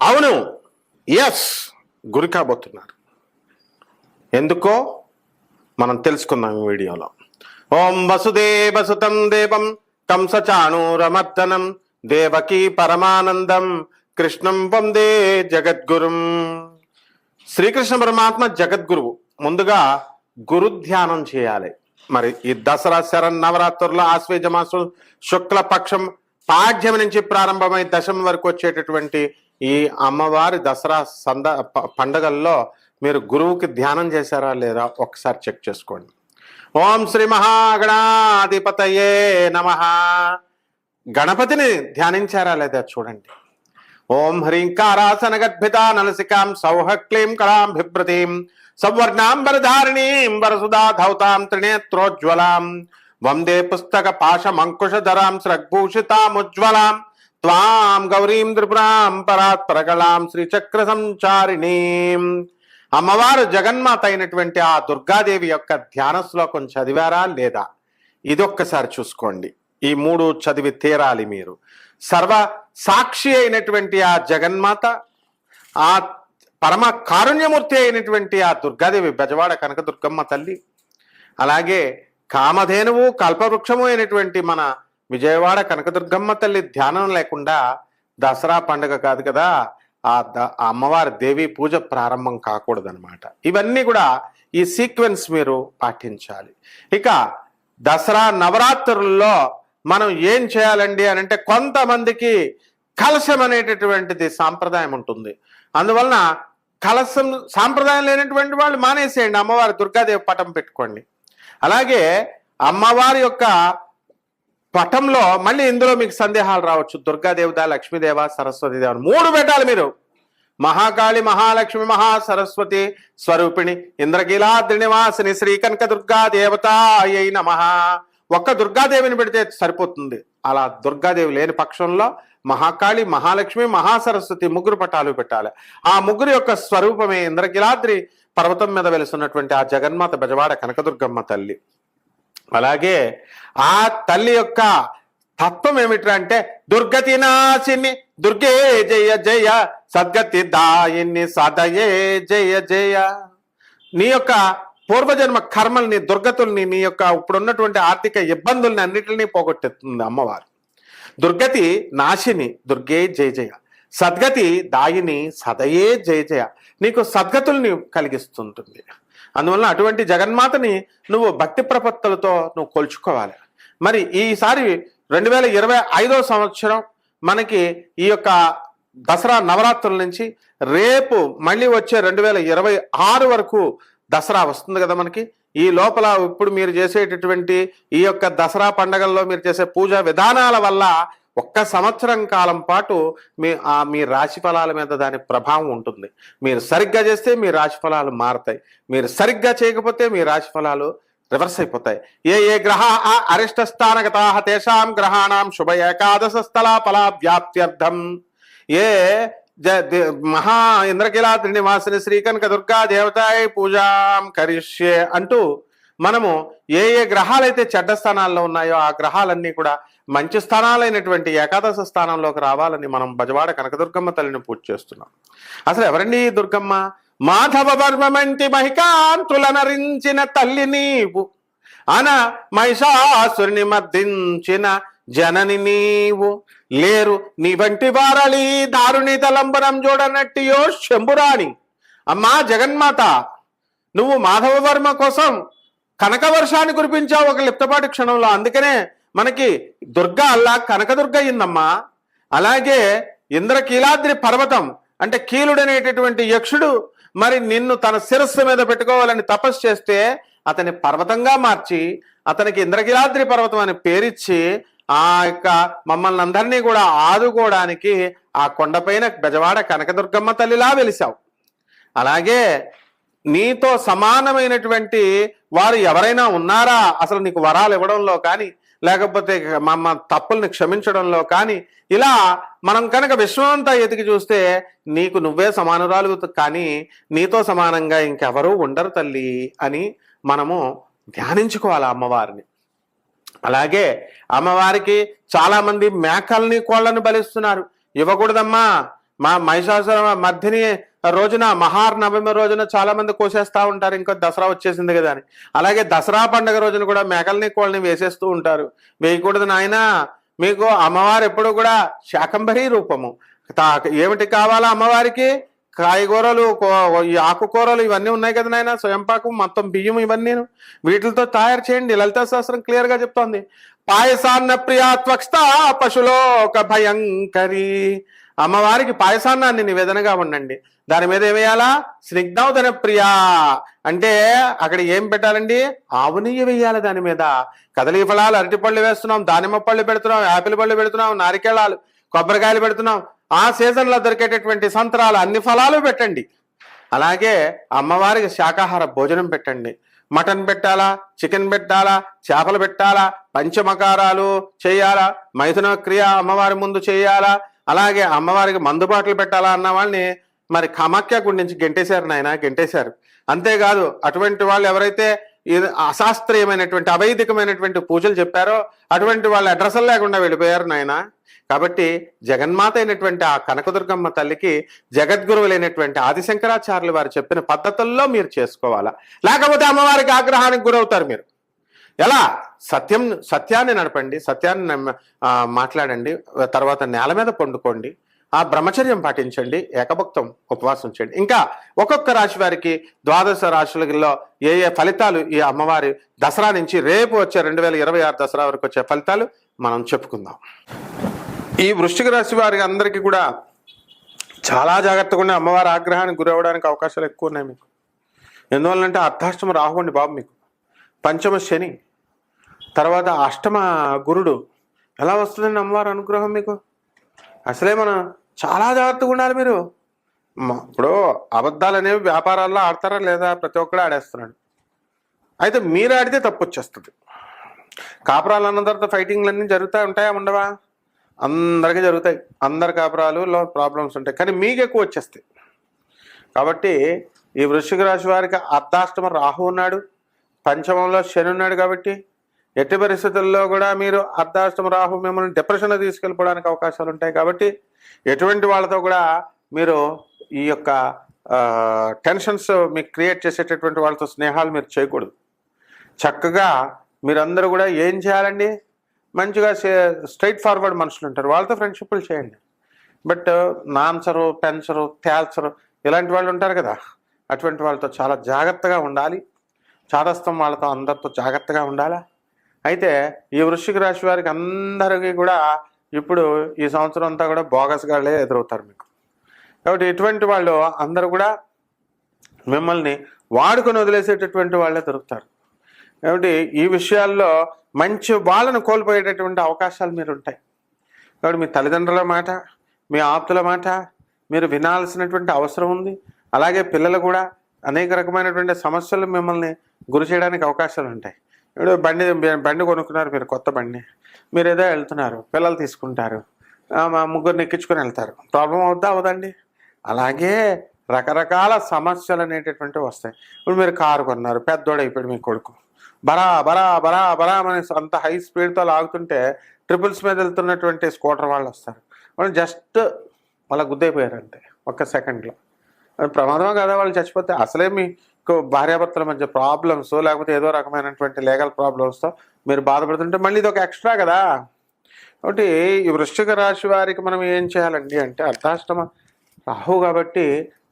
అవును. ఎస్ గురి కాబోతున్నారు. ఎందుకో మనం తెలుసుకుందాం ఈ వీడియోలో. ఓం వసుదేవసుతం దేవం కంసచాణూరమర్దనం దేవకీ పరమానందం కృష్ణం వందే జగద్గురుం. శ్రీకృష్ణ పరమాత్మ జగద్గురువు. ముందుగా గురు ధ్యానం చేయాలి. మరి ఈ దసరా శరణ్ నవరాత్రుల ఆశ్వేజ మాసం శుక్లపక్షం పాఠ్యం నుంచి ప్రారంభమై దశమి వరకు వచ్చేటటువంటి ఈ అమ్మవారి దసరా సంద ప- పండగల్లో మీరు గురువుకి ధ్యానం చేశారా లేదా ఒకసారి చెక్ చేసుకోండి. ఓం శ్రీ మహాగణాధిపతయే నమ. గణపతిని ధ్యానించారా లేదా చూడండి. ఓం హ్రీంకారాసన గద్భిత నలసికాం సౌహ క్లీం కళాం బిభ్రతీం సవర్ణాంబరధారిణీం వరసుదా ధౌతాం త్రినేత్రోజ్వలాం. వందే పుస్తక పాశమంకుశధరాం స్రగ్భూషితాముజ్వలాం త్వాం గౌరీం త్రిపురాం పరాత్ప్రగళాం శ్రీచక్ర సంచారిణీం అమ్మవారు జగన్మాత అయినటువంటి ఆ దుర్గాదేవి యొక్క ధ్యాన శ్లోకం చదివారా లేదా? ఇదొక్కసారి చూసుకోండి. ఈ మూడు చదివి తీరాలి మీరు. సర్వ సాక్షి అయినటువంటి ఆ జగన్మాత ఆ పరమ కారుణ్యమూర్తి అయినటువంటి ఆ దుర్గాదేవి బెజవాడ కనకదుర్గమ్మ తల్లి అలాగే కామధేనువు కల్పవృక్షము అయినటువంటి మన విజయవాడ కనకదుర్గమ్మ తల్లి ధ్యానం లేకుండా దసరా పండుగ కాదు కదా ఆ ద- అమ్మవారి దేవి పూజ ప్రారంభం కాకూడదనమాట ఇవన్నీ కూడా ఈ సీక్వెన్స్ మీరు పాటించాలి. ఇక దసరా నవరాత్రుల్లో మనం ఏం చేయాలండి అని అంటే కొంతమందికి కలశం అనేటటువంటిది సాంప్రదాయం ఉంటుంది. అందువలన కలశం సాంప్రదాయం లేనటువంటి వాళ్ళు మానేసేయండి. అమ్మవారి దుర్గాదేవి పటం పెట్టుకోండి. అలాగే అమ్మవారి యొక్క పటంలో మళ్ళీ ఇందులో మీకు సందేహాలు రావచ్చు. దుర్గాదేవత లక్ష్మీదేవ సరస్వతి దేవ మూడు పెట్టాలి మీరు. మహాకాళి మహాలక్ష్మి మహా సరస్వతి స్వరూపిణి ఇంద్రగిలాద్రి నివాసిని శ్రీ కనక దుర్గా దేవత అయి నమ. ఒక్క దుర్గాదేవిని పెడితే సరిపోతుంది. అలా దుర్గాదేవి లేని పక్షంలో మహాకాళి మహాలక్ష్మి మహాసరస్వతి ముగ్గురు పటాలు పెట్టాలి. ఆ ముగ్గురు యొక్క స్వరూపమే ఇంద్రగిలాద్రి పర్వతం మీద వెలుసున్నటువంటి ఆ జగన్మాత బెజవాడ కనకదుర్గమ్మ తల్లి. అలాగే ఆ తల్లి యొక్క తత్వం ఏమిట్రా అంటే దుర్గతి నాశిని దుర్గే జయ జయ సద్గతి దాయిని సదయే జయ జయ. నీ యొక్క పూర్వజన్మ కర్మల్ని దుర్గతుల్ని నీ యొక్క ఇప్పుడున్నటువంటి ఆర్థిక ఇబ్బందుల్ని అన్నిటిని పోగొట్టేస్తుంది అమ్మవారు. దుర్గతి నాశిని దుర్గే జయ జయ సద్గతి దాయిని సదయే జయ జయ నీకు సద్గతుల్ని కలిగిస్తుంటుంది. అందువలన అటువంటి జగన్మాతని నువ్వు భక్తి ప్రపత్తులతో నువ్వు కొలుచుకోవాలి. మరి ఈసారి రెండు వేల ఇరవై ఐదో సంవత్సరం మనకి ఈ యొక్క దసరా నవరాత్రుల నుంచి రేపు మళ్ళీ వచ్చే రెండు వేల ఇరవై ఆరు వరకు దసరా వస్తుంది కదా మనకి. ఈ లోపల ఇప్పుడు మీరు చేసేటటువంటి ఈ యొక్క దసరా పండగల్లో మీరు చేసే పూజా విధానాల వల్ల ఒక్క సంవత్సరం కాలం పాటు మీ ఆ మీ రాశి ఫలాల మీద దాని ప్రభావం ఉంటుంది. మీరు సరిగ్గా చేస్తే మీ రాశి ఫలాలు మారతాయి. మీరు సరిగ్గా చేయకపోతే మీ రాశి ఫలాలు రివర్స్ అయిపోతాయి. ఏ ఏ గ్రహ అరిష్ట స్థానగతా తేషాం గ్రహాణం శుభ ఏకాదశ స్థల ఫలా వ్యాప్త్యర్థం ఏ జ- మహా ఇంద్రకిలాద్రి నివాసిని శ్రీకనక దుర్గా దేవతాయ పూజాం కరిష్యే అంటూ మనము ఏ ఏ గ్రహాలైతే చెడ్డ స్థానాల్లో ఉన్నాయో ఆ గ్రహాలన్నీ కూడా మంచి స్థానాలైనటువంటి ఏకాదశ స్థానంలోకి రావాలని మనం బజవాడ కనకదుర్గమ్మ తల్లిని పూజ చేస్తున్నాం. అసలు ఎవరండి దుర్గమ్మ? మాధవ వర్మమంటి మహికాంతులనరించిన తల్లి నీవు. అన మహిషాసుని మర్దించిన జనని నీవు. లేరు నీ వంటి వారళి దారుని తలంబరం చూడనట్టియో శంభురాణి. అమ్మా జగన్మాత నువ్వు మాధవ వర్మ కోసం కనక వర్షాన్ని కురిపించావు ఒక లిప్తపాటి క్షణంలో. అందుకనే మనకి దుర్గ అల్లా కనకదుర్గ అయిందమ్మా అలాగే ఇంద్రకీలాద్రి పర్వతం అంటే కీలుడనేటటువంటి యక్షుడు మరి నిన్ను తన శిరస్సు మీద పెట్టుకోవాలని తపస్సు చేస్తే అతని పర్వతంగా మార్చి అతనికి ఇంద్రకీలాద్రి పర్వతం అని పేరిచ్చి ఆ యొక్క మమ్మల్ని అందరినీ కూడా ఆదుకోవడానికి ఆ కొండపైన బెజవాడ కనకదుర్గమ్మ తల్లిలా వెలిశావు అలాగే నీతో సమానమైనటువంటి వారు ఎవరైనా ఉన్నారా? అసలు నీకు వరాలు ఇవ్వడంలో కానీ లేకపోతే మన తప్పుల్ని క్షమించడంలో కానీ ఇలా మనం కనుక విశ్వమంతా ఎతికి చూస్తే నీకు నువ్వే సమానురాలు కానీ నీతో సమానంగా ఇంకెవరూ ఉండరు తల్లి అని మనము ధ్యానించుకోవాలి అమ్మవారిని. అలాగే అమ్మవారికి చాలామంది మేకల్ని కోళ్ళని బలిస్తున్నారు. ఇవ్వకూడదమ్మా మా మహిషాసుర మధ్యని రోజున మహానవమి రోజున చాలా మంది కోసేస్తూ ఉంటారు. ఇంకా దసరా వచ్చేసింది కదా అని. అలాగే దసరా పండుగ రోజున కూడా మేకల్ని కోళ్ళని వేసేస్తూ ఉంటారు. వేయకూడదు నాయనా. మీకు అమ్మవారు ఎప్పుడు కూడా శాకంబరీ రూపము. తా- ఏమిటి కావాలా అమ్మవారికి? కాయగూరలు ఈ ఆకుకూరలు ఇవన్నీ ఉన్నాయి కదా నాయన. స్వయంపాకం మొత్తం బియ్యం ఇవన్నీ వీటితో తయారు చేయండి. లలితా శాస్త్రం క్లియర్గా చెప్తోంది. పాయసాన్న ప్రియా త్వక్స్త పశులోక భయంకరి. అమ్మవారికి పాయసాన్నాన్ని నివేదనగా ఉండండి. దాని మీద ఏమేయాలా? స్నిగ్ధౌదన ప్రియా అంటే అక్కడ ఏం పెట్టాలండి? ఆవు నెయ్యి వేయాలి దాని మీద. కదలి ఫలాలు అరటి పళ్ళు వేస్తున్నాం దానిమ్మ పళ్ళు పెడుతున్నాం యాపిల్ పళ్ళు పెడుతున్నాం నారికేళాలు కొబ్బరికాయలు పెడుతున్నాం. ఆ సీజన్లో దొరికేటటువంటి సంతరాలు అన్ని ఫలాలు పెట్టండి. అలాగే అమ్మవారికి శాకాహార భోజనం పెట్టండి. మటన్ పెట్టాలా? చికెన్ పెట్టాలా? చేపలు పెట్టాలా? పంచమకారాలు చేయాలా? మైథున క్రియ అమ్మవారి ముందు చేయాలా? అలాగే అమ్మవారికి మందుబాట్లు పెట్టాలా అన్న వాళ్ళని మరి కామాఖ్య గుడి నుంచి గెంటేశారు నాయన గెంటేశారు. అంతేకాదు అటువంటి వాళ్ళు ఎవరైతే అశాస్త్రీయమైనటువంటి అవైదికమైనటువంటి పూజలు చెప్పారో అటువంటి వాళ్ళ అడ్రస్లు లేకుండా వెళ్ళిపోయారు నాయన. కాబట్టి జగన్మాత అయినటువంటి ఆ కనకదుర్గమ్మ తల్లికి జగద్గురువులైనటువంటి ఆదిశంకరాచార్యులు వారు చెప్పిన పద్ధతుల్లో మీరు చేసుకోవాలా. లేకపోతే అమ్మవారికి ఆగ్రహానికి గురవుతారు మీరు. ఎలా? సత్యం సత్యాన్ని నడపండి సత్యాన్ని మాట్లాడండి తర్వాత నేల మీద పండుకోండి ఆ బ్రహ్మచర్యం పాటించండి ఏకభక్తం ఉపవాసం చేయండి. ఇంకా ఒక్కొక్క రాశి వారికి ద్వాదశ రాశులలో ఏ ఏ ఫలితాలు ఈ అమ్మవారి దసరా నుంచి రేపు వచ్చే రెండు వేల ఇరవై ఆరు దసరా వరకు వచ్చే ఫలితాలు మనం చెప్పుకుందాం. ఈ వృష్టిక రాశి వారి అందరికీ కూడా చాలా జాగ్రత్తగా ఉండే అమ్మవారి ఆగ్రహానికి గురవడానికి అవకాశాలు ఎక్కువ ఉన్నాయి మీకు. ఎందువల్లంటే అర్ధాష్టమ రాహు అండి బాబు మీకు. పంచమ శని తర్వాత అష్టమ గురుడు. ఎలా వస్తుందండి అమ్మవారు అనుగ్రహం మీకు? అసలే మనం చాలా జాగ్రత్తగా ఉండాలి మీరు. ఇప్పుడు అబద్ధాలు అనేవి వ్యాపారాల్లో ఆడతారా లేదా ప్రతి ఒక్కడు ఆడేస్తున్నాడు. అయితే మీరు ఆడితే తప్పు వచ్చేస్తుంది. కాపురాలు అన్న తర్వాత ఫైటింగ్లు అన్నీ జరుగుతూ ఉంటాయా ఉండవా? అందరికీ జరుగుతాయి. అందరి కాపురాలులో ప్రాబ్లమ్స్ ఉంటాయి. కానీ మీకు ఎక్కువ వచ్చేస్తాయి. కాబట్టి ఈ వృశ్చిక రాశి వారికి అర్ధాష్టమ రాహు ఉన్నాడు. పంచమంలో శని ఉన్నాడు కాబట్టి ఎట్టి పరిస్థితుల్లో కూడా మీరు అర్ధాష్టమ రాహు మిమ్మల్ని డిప్రెషన్ తీసుకెళ్ళిపోవడానికి అవకాశాలు ఉంటాయి కాబట్టి ఎటువంటి వాళ్ళతో కూడా మీరు ఈ యొక్క టెన్షన్స్ మీకు క్రియేట్ చేసేటటువంటి వాళ్ళతో స్నేహాలు మీరు చేయకూడదు. చక్కగా మీరందరూ కూడా ఏం చేయాలండి? మంచిగా స్ట్రైట్ ఫార్వర్డ్ మనుషులు ఉంటారు. వాళ్ళతో ఫ్రెండ్షిప్లు చేయండి. బట్ నాన్సరు పెన్సరు తేల్సరు ఇలాంటి వాళ్ళు ఉంటారు కదా అటువంటి వాళ్ళతో చాలా జాగ్రత్తగా ఉండాలి. చాదస్తం వాళ్ళతో అందరితో జాగ్రత్తగా ఉండాలా? అయితే ఈ వృశ్చిక రాశి వారికి అందరికీ కూడా ఇప్పుడు ఈ సంవత్సరం అంతా కూడా బోగస్ గాళ్ళే ఎదురవుతారు మీకు. కాబట్టి ఇటువంటి వాళ్ళు అందరూ కూడా మిమ్మల్ని వాడుకొని వదిలేసేటటువంటి వాళ్ళే దొరుకుతారు. కాబట్టి ఈ విషయాల్లో మంచి వాళ్ళను కోల్పోయేటటువంటి అవకాశాలు మీరు ఉంటాయి. కాబట్టి మీ తల్లిదండ్రుల మాట మీ ఆప్తుల మాట మీరు వినాల్సినటువంటి అవసరం ఉంది. అలాగే పిల్లలు కూడా అనేక రకమైనటువంటి సమస్యలు మిమ్మల్ని గురి చేయడానికి అవకాశాలు ఉంటాయి. ఇప్పుడు బండి బండి కొనుక్కున్నారు మీరు కొత్త బండి. మీరు ఏదో వెళ్తున్నారు పిల్లలు తీసుకుంటారు. మా ముగ్గురిని ఎక్కించుకొని వెళ్తారు. ప్రాబ్లం అవుద్దా అవదండి? అలాగే రకరకాల సమస్యలు అనేటటువంటివి వస్తాయి. ఇప్పుడు మీరు కారు కొన్నారు పెద్దోడు అయిపోయాడు మీ కొడుకు. బరా బరా బరా బరా అని అంత హై స్పీడ్తో లాగుతుంటే ట్రిపుల్స్ మీద వెళ్తున్నటువంటి స్కూటర్ వాళ్ళు వస్తారు. వాళ్ళు జస్ట్ వాళ్ళ గుద్దైపోయారంటే అంతే ఒక్క సెకండ్లో. ప్రమాదం కదా వాళ్ళు చచ్చిపోతే. అసలే భార్యాభర్తల మధ్య ప్రాబ్లమ్స్ లేకపోతే ఏదో రకమైనటువంటి లీగల్ ప్రాబ్లమ్స్తో మీరు బాధపడుతుంటే మళ్ళీ ఇది ఒక ఎక్స్ట్రా కదా. కాబట్టి ఈ వృశ్చిక రాశి వారికి మనం ఏం చేయాలండి అంటే అర్ధాష్టమ రాహు కాబట్టి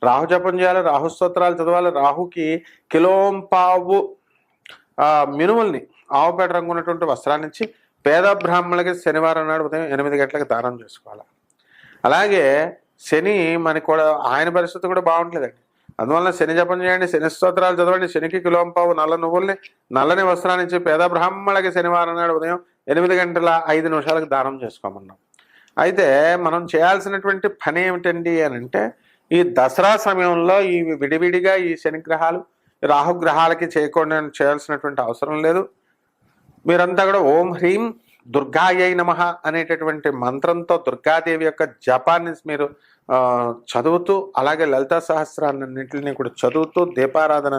రాహు జపం చేయాలి రాహు స్తోత్రాలు చదవాలి రాహుకి కిలోంపావు మినుముల్ని ఆవుపేట రంగు ఉన్నటువంటి వస్త్రాన్ని ఇచ్చి పేద బ్రాహ్మణులకి శనివారం నాడు ఉదయం ఎనిమిది గంటలకు దానం చేసుకోవాలి. అలాగే శని మనకి కూడా ఆయన పరిస్థితి కూడా బాగుంటుందండి అందువల్ల శని జపం చేయండి శని స్తోత్రాలు చదవండి శనికి కిలోంపావు నల్ల నువ్వుల్ని నల్లని వస్త్రాన్ని ఇచ్చి పేద బ్రాహ్మణులకి శనివారం నాడు ఉదయం ఎనిమిది గంటల ఐదు నిమిషాలకు దానం చేసుకోమన్నాం. అయితే మనం చేయాల్సినటువంటి పని ఏమిటండి అని అంటే ఈ దసరా సమయంలో ఈ విడివిడిగా ఈ శనిగ్రహాలు రాహుగ్రహాలకి చేయకుండా చేయాల్సినటువంటి అవసరం లేదు. మీరంతా కూడా ఓం హ్రీం దుర్గాయై నమ అనేటటువంటి మంత్రంతో దుర్గాదేవి యొక్క జపాన్ని మీరు చదువుతూ అలాగే లలితా సహస్రాన్నింటిని కూడా చదువుతూ దీపారాధన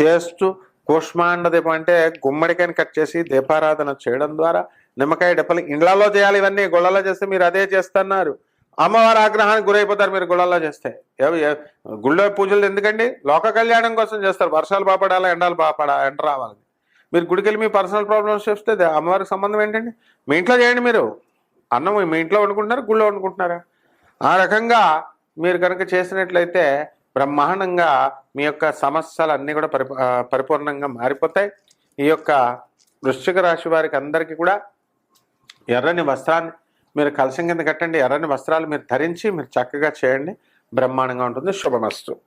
చేస్తూ కూష్మాండ దీపం అంటే గుమ్మడికాయని కట్ చేసి దీపారాధన చేయడం ద్వారా నిమ్మకాయ డెప్పలు ఇండ్లలో చేయాలి ఇవన్నీ గుళ్ళలో చేస్తే మీరు అదే చేస్తున్నారు. అమ్మవారి ఆగ్రహానికి గురైపోతారు మీరు గుళ్ళల్లో చేస్తే. గుళ్ళో పూజలు ఎందుకండి? లోక కళ్యాణం కోసం చేస్తారు. వర్షాలు బాపడాలా ఎండలు బాపడా ఎండ రావాలని మీరు గుడికి వెళ్ళి మీ పర్సనల్ ప్రాబ్లమ్స్ చేస్తే అమ్మవారికి సంబంధం ఏంటండి? మీ ఇంట్లో చేయండి మీరు. అన్నం మీ ఇంట్లో వండుకుంటున్నారా? గుళ్ళో వండుకుంటున్నారా? ఆ రకంగా మీరు కనుక చేసినట్లయితే బ్రహ్మాండంగా మీ యొక్క సమస్యలు అన్నీ కూడా పరి పరిపూర్ణంగా మారిపోతాయి. ఈ యొక్క వృశ్చిక రాశి వారికి అందరికీ కూడా ఎర్రని వస్త్రాన్ని మీరు కలిసి కింద కట్టండి. ఎర్రని వస్త్రాలు మీరు ధరించి మీరు చక్కగా చేయండి. బ్రహ్మాండంగా ఉంటుంది. శుభమస్తు.